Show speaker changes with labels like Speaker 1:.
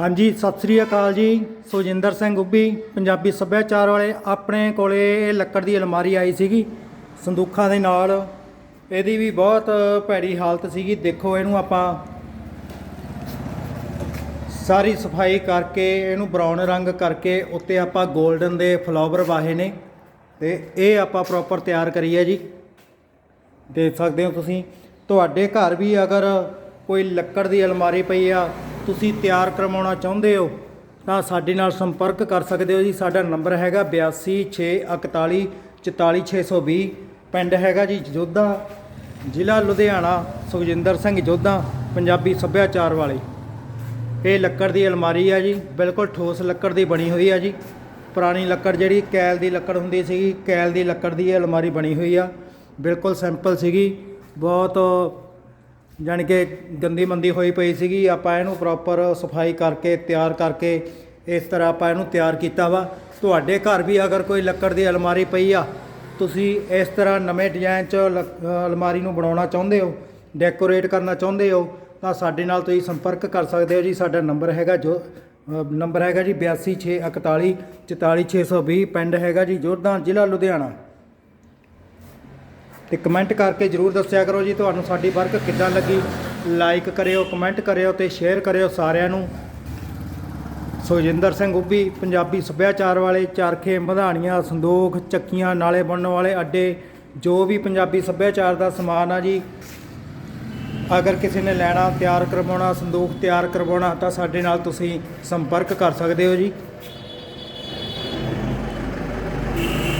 Speaker 1: ਹਾਂਜੀ, ਸਤਿ ਸ੍ਰੀ ਅਕਾਲ ਜੀ। ਸੁਜਿੰਦਰ ਸਿੰਘ ਉੱਬੀ ਪੰਜਾਬੀ ਸੱਭਿਆਚਾਰ ਵਾਲੇ। ਆਪਣੇ ਕੋਲੇ ਇਹ ਲੱਕੜ ਦੀ ਅਲਮਾਰੀ ਆਈ ਸੀਗੀ। ਸੰਦੂਖਾਂ ਦੇ ਨਾਲ ਇਹਦੀ ਵੀ ਬਹੁਤ ਭੈੜੀ ਹਾਲਤ ਸੀਗੀ। ਦੇਖੋ, ਇਹਨੂੰ ਆਪਾਂ ਸਾਰੀ ਸਫ਼ਾਈ ਕਰਕੇ, ਇਹਨੂੰ ਬਰਾਊਨ ਰੰਗ ਕਰਕੇ, ਉੱਤੇ ਆਪਾਂ 골ਡਨ ਦੇ ਫਲਾਵਰ ਵਾਹੇ ਨੇ। ਤੇ ਇਹ ਆਪਾਂ ਪ੍ਰੋਪਰ ਤਿਆਰ ਕਰੀ ਹੈ ਜੀ। ਦੇਖ ਸਕਦੇ ਹੋ ਤੁਸੀਂ। ਤੁਹਾਡੇ ਘਰ ਵੀ ਅਗਰ ਕੋਈ ਲੱਕੜ ਦੀ ਅਲਮਾਰੀ ਪਈ ਆ ਤੁਸੀਂ ਤਿਆਰ ਕਰਵਾਉਣਾ ਚਾਹੁੰਦੇ ਹੋ, ਤਾਂ ਸਾਡੇ ਨਾਲ ਸੰਪਰਕ ਕਰ ਸਕਦੇ ਹੋ ਜੀ। ਸਾਡਾ ਨੰਬਰ ਹੈਗਾ 826141 44620 ਪਿੰਡ ਹੈਗਾ ਜੀ ਜੋਧਾ, ਜ਼ਿਲ੍ਹਾ ਲੁਧਿਆਣਾ, ਸੁਖਜਿੰਦਰ ਸਿੰਘ ਜੋਧਾ, ਪੰਜਾਬੀ ਸੱਭਿਆਚਾਰ ਵਾਲੇ। ਇਹ ਲੱਕੜ ਦੀ ਅਲਮਾਰੀ ਆ ਜੀ, ਬਿਲਕੁਲ ਠੋਸ ਲੱਕੜ ਦੀ ਬਣੀ ਹੋਈ ਆ ਜੀ। ਪੁਰਾਣੀ ਲੱਕੜ ਜਿਹੜੀ ਕੈਲ ਦੀ ਲੱਕੜ ਹੁੰਦੀ ਸੀਗੀ, ਕੈਲ ਦੀ ਲੱਕੜ ਦੀ ਇਹ ਅਲਮਾਰੀ ਬਣੀ ਹੋਈ ਆ। ਬਿਲਕੁਲ ਸਿੰਪਲ ਸੀਗੀ, ਬਹੁਤ ਜਾਣੀ ਕਿ ਗੰਦੀ ਮੰਦੀ ਹੋਈ ਪਈ ਸੀਗੀ, ਆਪਾਂ ਇਹਨੂੰ ਪ੍ਰੋਪਰ ਸਫ਼ਾਈ ਕਰਕੇ, ਤਿਆਰ ਕਰਕੇ ਇਸ ਤਰ੍ਹਾਂ ਆਪਾਂ ਇਹਨੂੰ ਤਿਆਰ ਕੀਤਾ ਵਾ। ਤੁਹਾਡੇ ਘਰ ਵੀ ਅਗਰ ਕੋਈ ਲੱਕੜ ਦੀ ਅਲਮਾਰੀ ਪਈ ਆ, ਤੁਸੀਂ ਇਸ ਤਰ੍ਹਾਂ ਨਵੇਂ ਡਿਜ਼ਾਈਨ 'ਚ ਲੱਕ- ਅਲਮਾਰੀ ਨੂੰ ਬਣਾਉਣਾ ਚਾਹੁੰਦੇ ਹੋ ਡੈਕੋਰੇਟ ਕਰਨਾ ਚਾਹੁੰਦੇ ਹੋ, ਤਾਂ ਸਾਡੇ ਨਾਲ ਤੁਸੀਂ ਸੰਪਰਕ ਕਰ ਸਕਦੇ ਹੋ ਜੀ। ਸਾਡਾ ਨੰਬਰ ਹੈਗਾ ਜੋ ਨੰਬਰ ਹੈਗਾ ਜੀ 826141 44620 ਪਿੰਡ ਹੈਗਾ ਜੀ ਜੋਧਾਂ ਜ਼ਿਲ੍ਹਾ ਲੁਧਿਆਣਾ। ਤੇ ਕਮੈਂਟ ਕਰਕੇ ਜਰੂਰ ਦੱਸਿਆ ਕਰੋ ਜੀ। ਤੁਹਾਨੂੰ ਸਾਡੀ ਵਰਕ ਕਿੱਦਾਂ ਲੱਗੀ? ਲਾਈਕ ਕਰਿਓ ਕਮੈਂਟ ਕਰਿਓ ਤੇ ਸ਼ੇਅਰ ਕਰਿਓ ਸਾਰਿਆਂ ਨੂੰ। ਸੁਖਜਿੰਦਰ ਸਿੰਘ ਉੱਬੀ ਪੰਜਾਬੀ ਸੱਭਿਆਚਾਰ ਵਾਲੇ, ਚਰਖੇ, ਮਧਾਣੀਆਂ, ਸੰਦੋਖ, ਚੱਕੀਆਂ, ਨਾਲੇ ਬਣਨ ਵਾਲੇ, ਅੱਡੇ, ਜੋ ਵੀ ਪੰਜਾਬੀ ਸੱਭਿਆਚਾਰ ਦਾ ਸਮਾਨ ਆ ਜੀ। ਅਗਰ ਕਿਸੇ ਨੇ ਲੈਣਾ, ਤਿਆਰ ਕਰਵਾਉਣਾ, ਸੰਦੂਖ ਤਿਆਰ ਕਰਵਾਉਣਾ, ਤਾਂ ਸਾਡੇ ਨਾਲ ਤੁਸੀਂ ਸੰਪਰਕ ਕਰ ਸਕਦੇ ਹੋ ਜੀ।